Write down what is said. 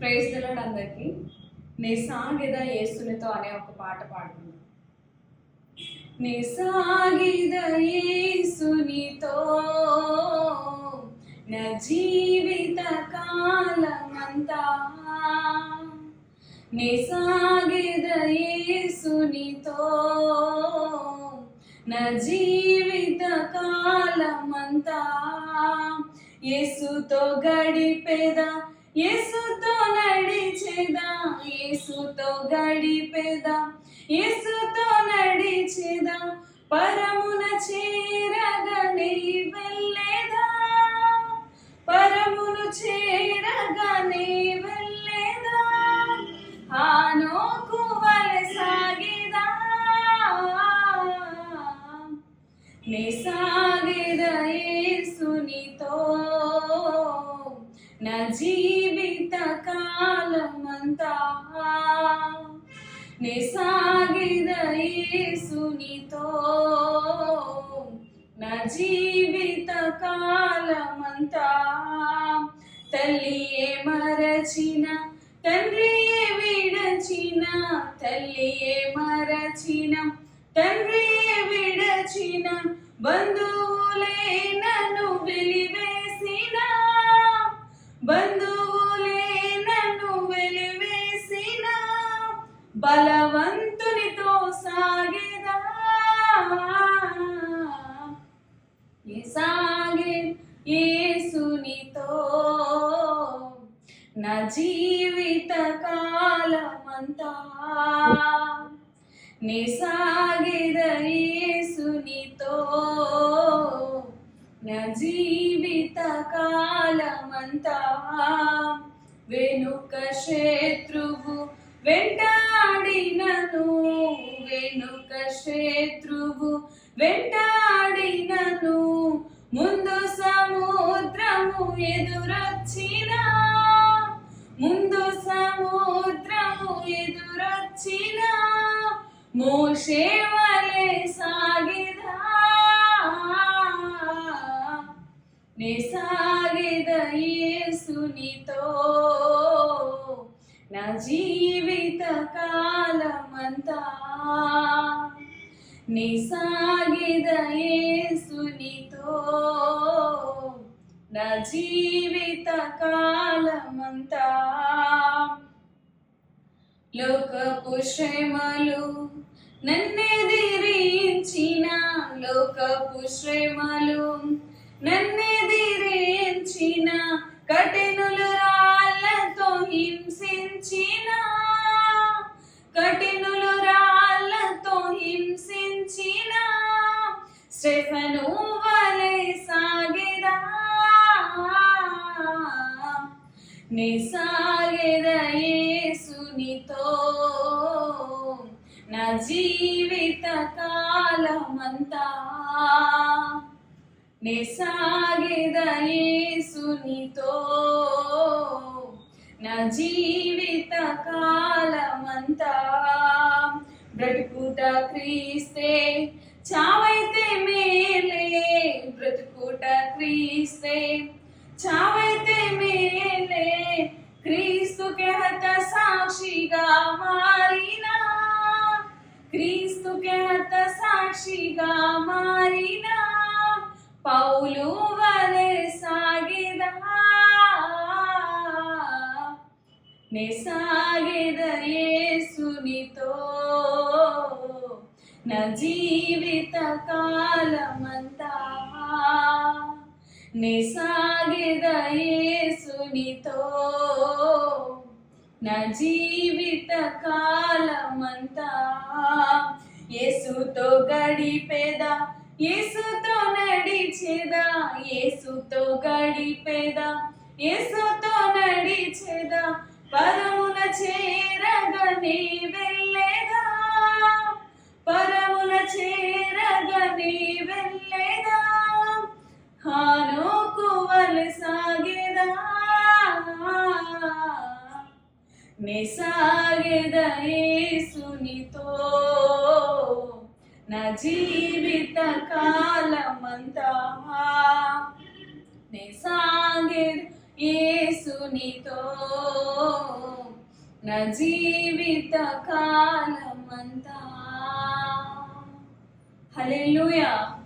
Praise తెలడు అందరికి. నీ యేసునితో అనే ఒక పాట పాడుతుంది నీ సాగిద యేసునితో నా జీవిత కాలమంతా నీ సాగిద యేసునితో నా జీవిత కాలమంతా యేసుతో గడిపేదా యేసుతో నడిచేదా? యేసుతో గడిపేదా? యేసుతో నడిచేదా? పరమున చేరగని వెళ్ళేదా? పరమును చేరగని వెళ్ళేదా? ఆనోకు వలె సాగేదా? నే సాగేదా యేసునితో? నా జీవ కాలమంతా నే సాగిద యేసునితో నా జీవిత కాలమంతా తల్లియే మరచిన తండ్రియే విడచిన తల్లియే మరచిన తండ్రియే విడచిన బంధువులే నన్ను జీవిత కాలమంతా నిసాగిదయేసునితో నా జీవిత కాలమంతా వెనుక శత్రువు వెంటాడినను. వెనుక శత్రువు వెంటాడినను. ముందు సముద్రము ఎదురా ఎదురొచ్చిన మోషే వలె సాగిదా నే సాగిద యేసునితో నా జీవిత కాలమంతా నీ సాగిద యేసునితో నా జీవిత కాలమంతా లోకపు శ్రమలు నన్నెదిరించిన లోకపు శ్రమలు నన్నెదిరించిన కఠినులు రాళ్ళతో హింసించిన కఠి నీ సాగెద నా జీవిత కాలమంతా నే సాగెద నా జీవిత కాలమంతా బ్రతుకుట క్రీస్తే చావై క్రీస్తుకే హత సాక్షిగా మారినా. క్రీస్తుకే హత సాక్షిగా మారినా. పౌలు వలె సాగేదా. నే సాగేద యేసునితో. నా జీవిత కాలమంతా. నే సాగేద యేసునితో. నా జీవిత కాలమంతా. యేసుతో గడిపేదా? యేసుతో నడిచేదా? యేసుతో గడిపేదా? యేసుతో నడిచేదా? పరమున చేరగని వెళ్ళేదా? పరమున చేరగని వెళ్ళేదా? హానోకు వలె సాగేదా నే నా జీవిత కాలమంతా నే సాగేద నా జీవిత కాలమంతా. హల్లెలూయా.